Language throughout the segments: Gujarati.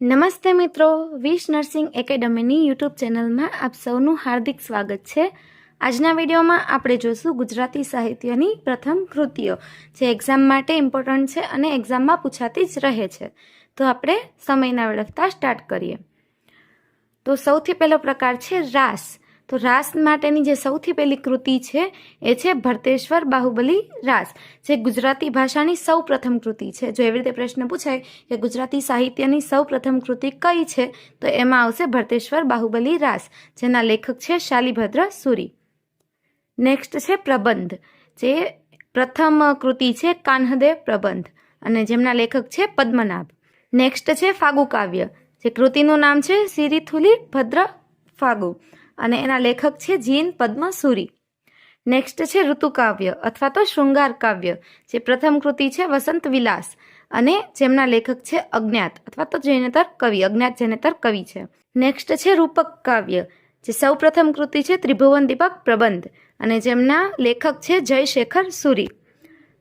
નમસ્તે મિત્રો, વિશ નર્સિંગ એકેડમીની યુટ્યુબ ચેનલમાં આપ સૌનું હાર્દિક સ્વાગત છે. આજના વિડીયોમાં આપણે જોશું ગુજરાતી સાહિત્યની પ્રથમ કૃતિઓ. જે એક્ઝામ માટે ઇમ્પોર્ટન્ટ છે અને એક્ઝામમાં પૂછાતી જ રહે છે. તો આપણે સમયના વેડફતા સ્ટાર્ટ કરીએ. તો સૌથી પહેલો પ્રકાર છે રાસ. તો રાસ માટેની જે સૌથી પહેલી કૃતિ છે, એ છે ભરતેશ્વર બાહુબલી રાસ, જે ગુજરાતી ભાષાની સૌ પ્રથમ કૃતિ છે. જો એવી રીતે પ્રશ્ન પૂછાય કે ગુજરાતી સાહિત્યની સૌ પ્રથમ કૃતિ કઈ છે, તો એમાં આવશે ભરતેશ્વર બાહુબલી રાસ, જેના લેખક છે શાલીભદ્ર સુરી. નેક્સ્ટ છે પ્રબંધ, જે પ્રથમ કૃતિ છે કાન્હદેવ પ્રબંધ, અને જેમના લેખક છે પદ્મનાભ. નેક્સ્ટ છે ફાગુ કાવ્ય, જે કૃતિનું નામ છે સિરિથુલી ભદ્ર ફાગુ. અને એના લેખક છે જીન પદ્મસુરી. નેક્સ્ટ છે ઋતુકાવ્ય અથવા તો શૃંગાર કાવ્ય જે પ્રથમ કૃતિ છે વસંત વિલાસ અને જેમના લેખક છે અજ્ઞાત અથવા તો જૈનેતર કવિ, અજ્ઞાત જૈનેતર કવિ છે. નેક્સ્ટ છે રૂપક કાવ્ય, જે સૌ પ્રથમ કૃતિ છે ત્રિભુવન દીપક પ્રબંધ અને જેમના લેખક છે જયશેખર સુરી.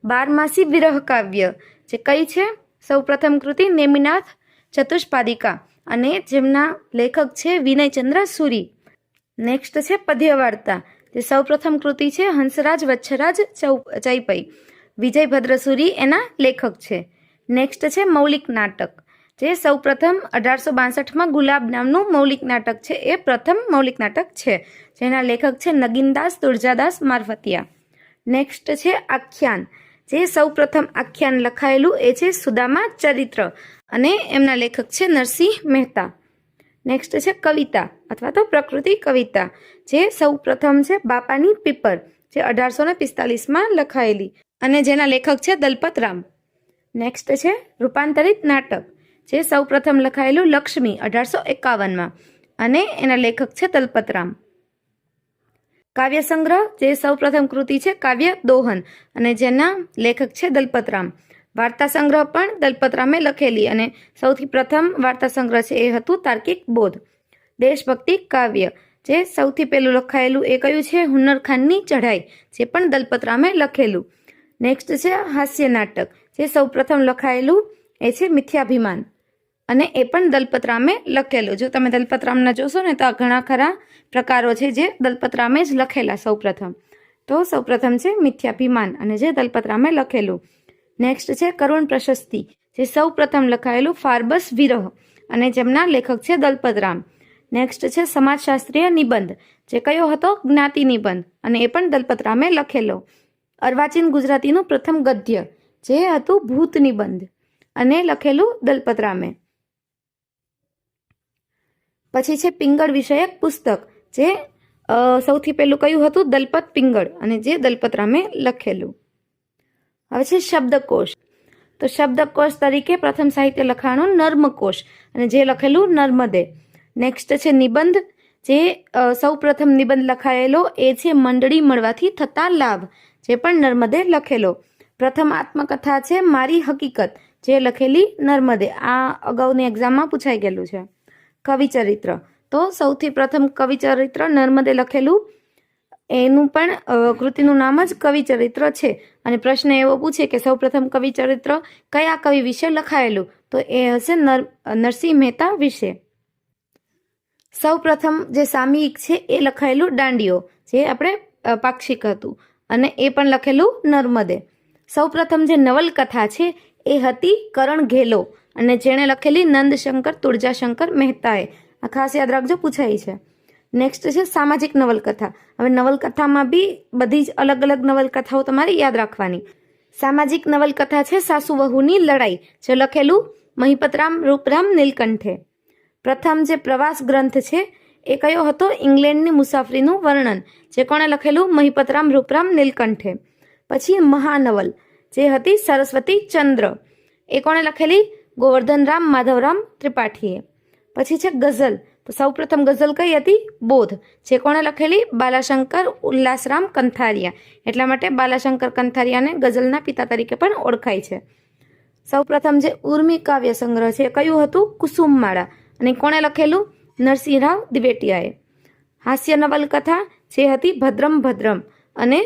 બારમાસી વિરહ કાવ્ય, જે કઈ છે? સૌ પ્રથમ કૃતિ નેમિનાથ ચતુષ્પાદિકા અને જેમના લેખક છે વિનયચંદ્ર સુરી. નેક્સ્ટ છે પદ્ય વાર્તા જે સૌપ્રથમ કૃતિ છે હંસરાજ વચ્છરાજ ચૈપઈ. વિજય ભદ્રસુરી એના લેખક છે. નેક્સ્ટ છે મૌલિક નાટક. જે સૌપ્રથમ અઢારસો બાસઠમાં ગુલાબ નામનું મૌલિક નાટક છે. એ પ્રથમ મૌલિક નાટક છે. જેના લેખક છે નગીનદાસ તુળજાદાસ મારફતિયા. નેક્સ્ટ છે આખ્યાન. જે સૌપ્રથમ આખ્યાન લખાયેલું એ છે સુદામા ચરિત્ર. અને એમના લેખક છે નરસિંહ મહેતા. નેક્સ્ટ છે કવિતા અથવા તો પ્રકૃતિ કવિતા, જે સૌ પ્રથમ છે બાપાની પીપર, જે અઢારસો ને પિસ્તાલીસમાં લખાયેલી અને જેના લેખક છે દલપત રામ. નેક્સ્ટ છે રૂપાંતરિત નાટક, જે સૌ પ્રથમ લખાયેલું લક્ષ્મી, અઢારસો એકાવનમાં અને એના લેખક છે દલપત રામ. કાવ્ય સંગ્રહ, જે સૌ પ્રથમ કૃતિ છે કાવ્ય દોહન અને જેના લેખક છે દલપત રામ. વાર્તા સંગ્રહ પણ દલપતરામે લખેલી અને સૌથી પ્રથમ વાર્તા સંગ્રહ છે એ હતું તાર્કિક બોધ. દેશભક્તિ કાવ્ય, જે સૌથી પહેલું લખાયેલું એ કયું છે? હુન્નરખાનની ચઢાઈ, જે પણ દલપતરામે લખેલું. નેક્સ્ટ છે હાસ્ય નાટક, જે સૌ પ્રથમ લખાયેલું એ છે મિથ્યાભિમાન. અને એ પણ દલપતરામે લખેલું. જો તમે દલપતરામના જોશો ને તો આ ઘણા ખરા પ્રકારો છે જે દલપતરામે જ લખેલા સૌ પ્રથમ. તો સૌ પ્રથમ છે મિથ્યાભિમાન અને જે દલપતરામે લખેલું. નેક્સ્ટ છે કરુણ પ્રશસ્તિ, જે સૌ પ્રથમ લખાયેલું ફાર્બસ વિરહ અને જેમના લેખક છે દલપતરામ નેક્સ્ટ છે સમાજશાસ્ત્રીય નિબંધ, જે કયો હતો? જ્ઞાતિ નિબંધ, અને એ પણ દલપતરામે લખેલો. અર્વાચીન ગુજરાતીનું પ્રથમ ગદ્ય, જે હતું ભૂત નિબંધ, અને લખેલું દલપતરામે પછી છે પિંગળ વિષયક પુસ્તક, જે સૌથી પહેલું કયું હતું? દલપત પિંગળ, અને જે દલપતરામે લખેલું. હવે છે શબ્દકોશ. તો શબ્દકોશ તરીકે પ્રથમ સાહિત્ય લખાણો નર્મકોશ, અને જે લખેલું નર્મદે. નેક્સ્ટ છે નિબંધ, જે સૌ પ્રથમ નિબંધ લખાયેલો, એ છે મંડળી મળવાથી થતા લાભ, જે પણ નર્મદે લખેલો. પ્રથમ આત્મકથા છે મારી હકીકત, જે લખેલી નર્મદે. આ અગાઉની એક્ઝામમાં પૂછાઈ ગયેલું છે. કવિચરિત્ર. તો સૌથી પ્રથમ કવિચરિત્ર નર્મદે લખેલું એનું પણ કૃતિનું નામ જ કવિચરિત્ર છે. અને પ્રશ્ન એવો પૂછે કે સૌપ્રથમ કવિચરિત્ર કયા કવિ વિશે લખાયેલું? તો એ હશે નર, નરસિંહ મહેતા વિશે. સૌપ્રથમ જે સામયિક છે એ લખાયેલું દાંડીઓ જે આપણે પાક્ષિક હતું. અને એ પણ લખેલું નર્મદે. સૌપ્રથમ જે નવલકથા છે એ હતી કરણ ઘેલો અને જેણે લખેલી નંદશંકર તુળજાશંકર મહેતાએ. આ ખાસ યાદ રાખજો પૂછાય છે. નેક્સ્ટ છે સામાજિક નવલકથા. હવે નવલકથામાં બી બધી જ અલગ અલગ નવલકથાઓ તમારે યાદ રાખવાની. સામાજિક નવલકથા છે સાસુ વહુની લડાઈ, જે લખેલું મહિપતરામ રૂપરામ નીલકંઠે. પ્રથમ જે પ્રવાસ ગ્રંથ છે એ કયો હતો? ઇંગ્લેન્ડની મુસાફરીનું વર્ણન, જે કોણે લખેલું? મહિપતરામ રૂપરામ નીલકંઠે. પછી મહાનવલ, જે હતી સરસ્વતી ચંદ્ર. એ કોણે લખેલી? ગોવર્ધનરામ માધવરામ ત્રિપાઠીએ. પછી છે ગઝલ તો સૌપ્રથમ ગઝલ કઈ હતી? બોધ. જે કોણે લખેલી? બાલાશંકર ઉલ્લાસરામ કંથારિયા. એટલા માટે બાલાશંકર કંથારિયાને ગઝલના પિતા તરીકે પણ ઓળખાય છે. સૌપ્રથમ જે ઉર્મી કાવ્ય સંગ્રહ છે કયું હતું? કુસુમમાળા. અને કોણે લખેલું? નરસિંહરાવ દિવેટિયાએ હાસ્ય નવલકથા જે હતી? ભદ્રમ ભદ્રમ. અને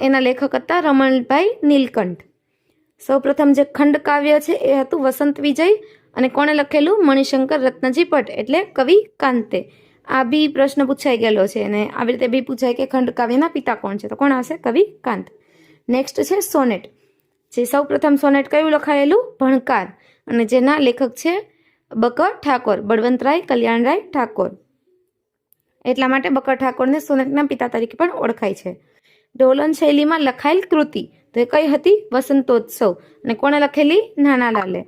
એના લેખક હતા રમણભાઈ નીલકંઠ. સૌપ્રથમ જે ખંડ કાવ્ય છે એ હતું વસંત વિજય અને કોણે લખેલું? મણિશંકર રત્નજી ભટ્ટ, એટલે કવિ કાંતે. આ બી પ્રશ્ન પૂછાઈ ગયેલો છે અને આવી રીતે બી પૂછાય કે ખંડકાવ્યના પિતા કોણ છે? તો કોણ આવશે? કવિ કાંત. નેક્સ્ટ છે સોનેટ. જે સૌ પ્રથમ સોનેટ કયું લખાયેલું? ભણકાર. અને જેના લેખક છે બકર ઠાકોર બળવંતરાય કલ્યાણરાય ઠાકોર. એટલા માટે બકર ઠાકોરને સોનેટના પિતા તરીકે પણ ઓળખાય છે. ઢોલન શૈલીમાં લખાયેલ કૃતિ. તો એ કઈ હતી? વસંતોત્સવ. અને કોણે લખેલી? નાનાલાલે.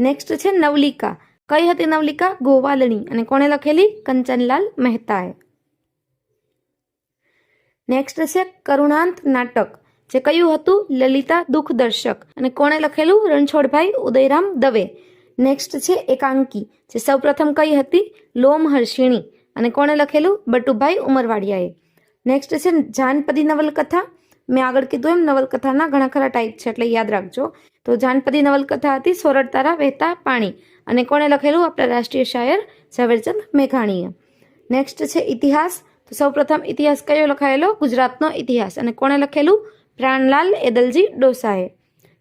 નેક્સ્ટ છે નવલિકા. કઈ હતી નવલિકા? ગોવાલણી. અને કોણે લખેલી? કંચનલાલ મહેતાએ. નેક્સ્ટ છે કરુણાંત નાટક. જે કયું હતું? લલિતા દુઃખદર્શક. અને કોણે લખેલું? રણછોડભાઈ ઉદયરામ દવે. નેક્સ્ટ છે એકાંકી. જે સૌપ્રથમ કઈ હતી? લોમ હર્ષિણી. અને કોણે લખેલું? બટુભાઈ ઉમરવાડિયાએ. નેક્સ્ટ છે જાનપદી નવલકથા. મેં આગળ કીધું એમ, નવલકથાના ઘણા ખરા ટાઈપ છે, એટલે યાદ રાખજો. તો જાનપદી નવલકથા હતી, સોરઠ તારા વહેતા પાણી. અને કોણે લખેલું? આપણા રાષ્ટ્રીય શાયર ઝવેરચંદ મેઘાણીએ. નેક્સ્ટ છે ઇતિહાસ. તો સૌપ્રથમ ઇતિહાસ કયો લખાયેલો? ગુજરાતનો ઇતિહાસ. અને કોણે લખેલું? પ્રાણલાલ એદલજી ડોસાએ.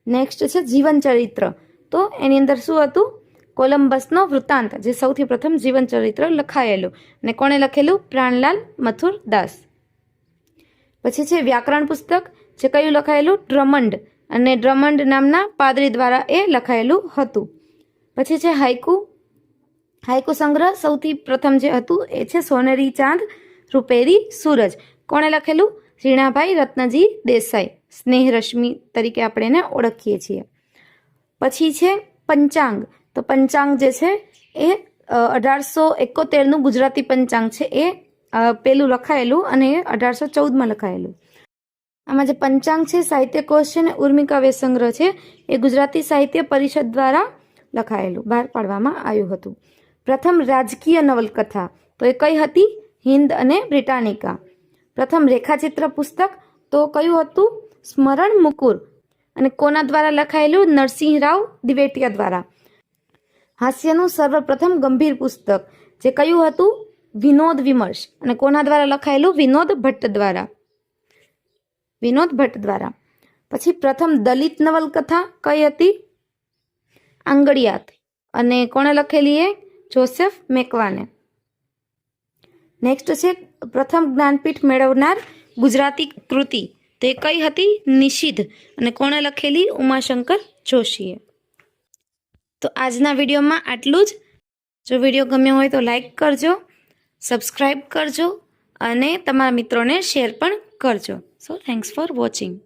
નેક્સ્ટ છે જીવન ચરિત્ર. તો એની અંદર શું હતું? કોલંબસનો વૃત્તાંત, જે સૌથી પ્રથમ જીવન ચરિત્ર લખાયેલું. અને કોણે લખેલું? પ્રાણલાલ મથુર દાસ. પછી છે વ્યાકરણ પુસ્તક, જે કયું લખાયેલું? ડ્રમંડ અને ડ્રમંડ નામના પાદરી દ્વારા એ લખાયેલું હતું. પછી છે હાઇકુ હાઇકુ સંગ્રહ સૌથી પ્રથમ જે હતું એ છે સોનેરી ચાંદ રૂપેરી સૂરજ. કોણે લખેલું? રીણાભાઈ રત્નજી દેસાઈ. સ્નેહ રશ્મિ તરીકે આપણે એને ઓળખીએ છીએ. પછી છે પંચાંગ. તો પંચાંગ જે છે એ અઢારસો એકોતેરનું ગુજરાતી પંચાંગ છે એ પેલું લખાયેલું અને અઢારસો ચૌદમાં લખાયેલું. આમાં જે પંચાંગ છે, સાહિત્ય કોશ છે ને ઉર્મિકા કાવ્ય સંગ્રહ છે, એ ગુજરાતી સાહિત્ય પરિષદ દ્વારા લખાયેલું, બહાર પાડવામાં આવ્યું હતું. પ્રથમ રાજકીય નવલકથા, તો એ કઈ હતી? હિન્દ અને બ્રિટાનિકા. પ્રથમ રેખાચિત્ર પુસ્તક, તો કયું હતું? સ્મરણ મુકુર. અને કોના દ્વારા લખાયેલું? નરસિંહરાવ દિવેટિયા દ્વારા. હાસ્યનું સર્વપ્રથમ ગંભીર પુસ્તક, જે કયું હતું? વિનોદ વિમર્શ. અને કોના દ્વારા લખાયેલું? વિનોદ ભટ્ટ દ્વારા. વિનોદ ભટ્ટ દ્વારા. પછી પ્રથમ દલિત નવલકથા કઈ હતી? આંગળિયાત. અને કોણે લખેલી એ? જોસેફ મેકવાને. નેક્સ્ટ છે, પ્રથમ જ્ઞાનપીઠ મેળવનાર ગુજરાતી કૃતિ. તે કઈ હતી? નિષિદ્ધ અને કોણે લખેલી? ઉમાશંકર જોશીએ. તો આજના વિડીયોમાં આટલું જ. જો વીડિયો ગમ્યો હોય તો લાઈક કરજો. સબસ્ક્રાઈબ કરજો અને તમારા મિત્રોને શેર પણ કરજો. સો થેન્ક્સ ફોર વોચિંગ